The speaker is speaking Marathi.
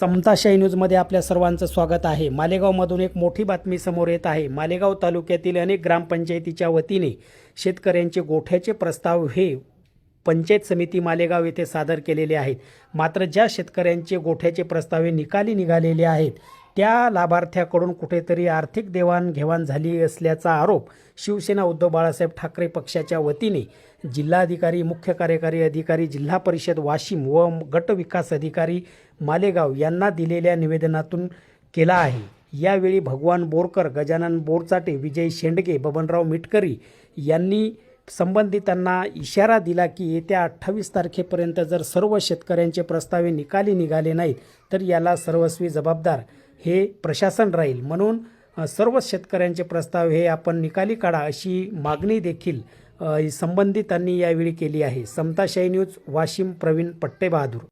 समताशाही न्यूजमध्ये आपल्या सर्वांचं स्वागत आहे. मालेगावमधून एक मोठी बातमी समोर येत आहे. मालेगाव तालुक्यातील अनेक ग्रामपंचायतीच्या वतीने शेतकऱ्यांचे गोठ्याचे प्रस्ताव हे पंचायत समिती मालेगाव येथे सादर केलेले आहेत. मात्र ज्या शेतकऱ्यांचे गोठ्याचे प्रस्ताव हे निकाली निघालेले आहेत त्या लाभार्थ्याकडून कुठेतरी आर्थिक देवाणघेवाण झाली असल्याचा आरोप शिवसेना उद्धव बाळासाहेब ठाकरे पक्षाच्या वतीने जिल्हाधिकारी मुख्य कार्यकारी अधिकारी जिल्हा परिषद वाशिम व गट विकास अधिकारी मालेगाव यांना दिलेल्या निवेदनातून केला आहे. यावेळी भगवान बोरकर गजानन बोरचाटे विजय शेंडगे बबनराव मिटकरी यांनी संबंधितांना इशारा दिला की येत्या अठ्ठावीस तारखेपर्यंत जर सर्व शेतकऱ्यांचे प्रस्तावे निकाली निघाले नाहीत तर याला सर्वस्वी जबाबदार हे प्रशासन राहील. म्हणून सर्व शेतकऱ्यांचे प्रस्ताव हे आपण निकाली काढा अशी मागणी देखील संबंधितांनी यावेळी केली आहे. समताशाही न्यूज वाशिम प्रवीण पट्टे बहादूर